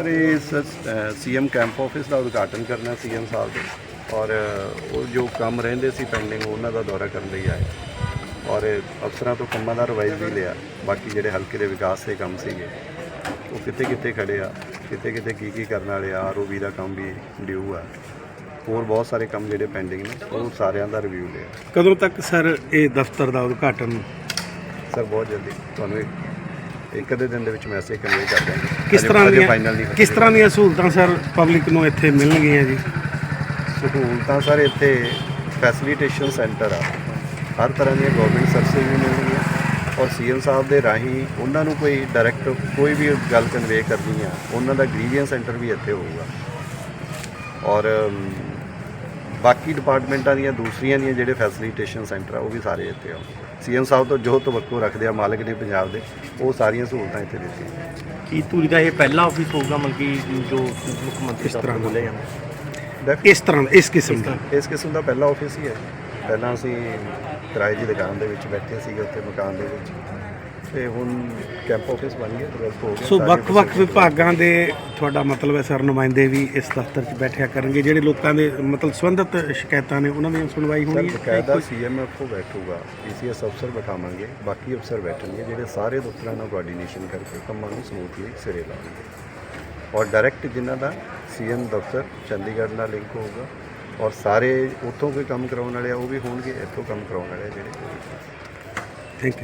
Sir CM camp office ਦਾ ਉਦਘਾਟਨ ਕਰਨਾ ਸੀਐਮ ਸਾਹਿਬ ਦੇ ਔਰ ਉਹ ਜੋ ਕੰਮ ਰਹਿੰਦੇ ਸੀ ਪੈਂਡਿੰਗ ਉਹਨਾਂ ਦਾ ਦੌਰਾ ਕਰਨ ਲਈ ਆਏ। ਔਰ ਅਫਸਰਾਂ ਤੋਂ ਕੰਮਾਂ ਦਾ ਰਿਵਾਈਜ਼ ਵੀ ਲਿਆ। ਬਾਕੀ ਜਿਹੜੇ ਹਲਕੇ ਦੇ ਵਿਕਾਸ ਦੇ ਕੰਮ ਸੀਗੇ ਉਹ ਕਿਤੇ ਕਿਤੇ ਖੜੇ ਆ ਕਿਤੇ ਕਿਤੇ ਕੀ ਕੀ ਕਰਨ ਵਾਲੇ ਆ ਆਰਓਬੀ ਦਾ ਕੰਮ ਵੀ ਡਿਊ ਆ। ਹੋਰ ਬਹੁਤ ਸਾਰੇ ਕੰਮ ਜਿਹੜੇ ਪੈਂਡਿੰਗ ਨੇ ਉਹ ਸਾਰਿਆਂ ਦਾ ਰਿਵਿਊ ਲਿਆ। ਕਦੋਂ ਤੱਕ ਸਰ ਇਹ ਦਫ਼ਤਰ ਦਾ ਉਦਘਾਟਨ? ਸਰ ਬਹੁਤ ਜਲਦੀ। ਤੁਹਾਨੂੰ ਇੱਕ- ਅੱਧੇ ਦਿਨ ਦੇ ਵਿੱਚ ਮੈਸੇਜ ਕਨਵੇ ਕਰ ਦਾਂਗੇ ਕਿਸ ਤਰ੍ਹਾਂ ਦੀਆਂ ਕਿਸ ਤਰ੍ਹਾਂ ਦੀਆਂ ਸਹੂਲਤਾਂ ਸਰ ਪਬਲਿਕ ਨੂੰ ਇੱਥੇ ਮਿਲਣਗੀਆਂ ਜੀ? ਸਹੂਲਤਾਂ ਸਰ ਇੱਥੇ ਫੈਸਿਲਿਟੇਸ਼ਨ ਸੈਂਟਰ ਆ। ਹਰ ਤਰ੍ਹਾਂ ਦੀਆਂ ਗਵਰਨਮੈਂਟ ਸਰਵਿਸਿਜ਼ ਵੀ ਮਿਲਣਗੀਆਂ। ਔਰ ਸੀਐਮ ਸਾਹਿਬ ਦੇ ਰਾਹੀਂ ਉਹਨਾਂ ਨੂੰ ਕੋਈ ਡਾਇਰੈਕਟ ਕੋਈ ਵੀ ਗੱਲ ਕਨਵੇ ਕਰਨੀ ਆ ਉਹਨਾਂ ਦਾ ਗ੍ਰੀਵੀਅੰਸ ਸੈਂਟਰ ਵੀ ਇੱਥੇ ਹੋਊਗਾ। ਔਰ ਬਾਕੀ ਡਿਪਾਰਟਮੈਂਟਾਂ ਦੀਆਂ ਦੂਸਰੀਆਂ ਦੀਆਂ ਜਿਹੜੇ ਫੈਸਿਲਿਟੇਸ਼ਨ ਸੈਂਟਰ ਆ ਉਹ ਵੀ ਸਾਰੇ ਇੱਥੇ ਆ। ਸੀਐਮ ਸਾਹਿਬ ਤੋਂ ਜੋ ਤਵੱਕੋ ਰੱਖਦੇ ਆ ਮਾਲਕ ਨੇ ਪੰਜਾਬ ਦੇ ਉਹ ਸਾਰੀਆਂ ਸਹੂਲਤਾਂ ਇੱਥੇ ਦਿੱਤੀਆਂ। ਕੀ ਧੂਰੀ ਦਾ ਇਹ ਪਹਿਲਾ ਆਫਿਸ ਹੋਊਗਾ ਮਤਲਬ ਕਿ ਜੋ ਮੁੱਖ ਮੰਤਰੀ ਇਸ ਤਰ੍ਹਾਂ। ਬੋਲਿਆ ਜਾਂਦਾ? ਇਸ ਤਰ੍ਹਾਂ ਇਸ ਕਿਸਮ ਦਾ। ਇਸ ਕਿਸਮ ਦਾ ਪਹਿਲਾ ਆਫਿਸ ਹੀ ਹੈ। ਪਹਿਲਾਂ ਅਸੀਂ ਕਿਰਾਏ ਦੀ ਦੁਕਾਨ ਦੇ ਵਿੱਚ ਬੈਠੇ ਸੀਗੇ ਉੱਥੇ ਮਕਾਨ ਦੇ ਵਿੱਚ। ਤੇ ਹੁਣ ਕੈਂਪ ਆਫਿਸ ਬਣ ਗਿਆ ਡਿਵੈਲਪ ਹੋ ਗਿਆ ਸੋ ਸਾਰੀ ਵੱਖ-ਵੱਖ ਵਿਭਾਗਾਂ ਦੇ ਤੁਹਾਡਾ ਮਤਲਬ ਹੈ ਸਰ ਨੁਮਾਇੰਦੇ ਵੀ ਇਸ ਦਫ਼ਤਰ 'ਚ ਬੈਠਿਆ ਕਰਨਗੇ ਜਿਹੜੇ ਲੋਕਾਂ ਦੇ ਮਤਲਬ ਸੰਬੰਧਿਤ ਸ਼ਿਕਾਇਤਾਂ ਨੇ ਉਹਨਾਂ ਦੀ ਸੁਣਵਾਈ ਸਰ ਹੋਣੀ ਹੈ? ਬਕਾਇਦਾ ਸੀਐਮਐਫਓ ਬੈਠੂਗਾ ਪੀਸੀਐਸ ਅਫਸਰ ਬਿਠਾਵਾਂਗੇ ਬਾਕੀ ਅਫਸਰ ਬੈਠਣਗੇ ਜਿਹੜੇ ਸਾਰੇ ਦਫ਼ਤਰਾਂ ਨਾਲ ਕੋਆਰਡੀਨੇਸ਼ਨ ਕਰਕੇ ਕੰਮਾਂ ਨੂੰ ਸਮੂਥਲੀ ਸਿਰੇ ਲਾਉਣਗੇ। ਔਰ ਡਾਇਰੈਕਟ ਜਿਨ੍ਹਾਂ ਦਾ ਸੀਐਮ ਦਫ਼ਤਰ ਚੰਡੀਗੜ੍ਹ ਨਾਲ ਲਿੰਕ ਹੋਊਗਾ ਔਰ ਸਾਰੇ ਉੱਥੋਂ ਕੋਈ ਕੰਮ ਕਰਾਉਣ ਵਾਲੇ ਆ ਉਹ ਵੀ ਹੋਣਗੇ ਇੱਥੋਂ ਕੰਮ ਕਰਾਉਣ ਵਾਲੇ ਆ ਜਿਹੜੇ। Thank you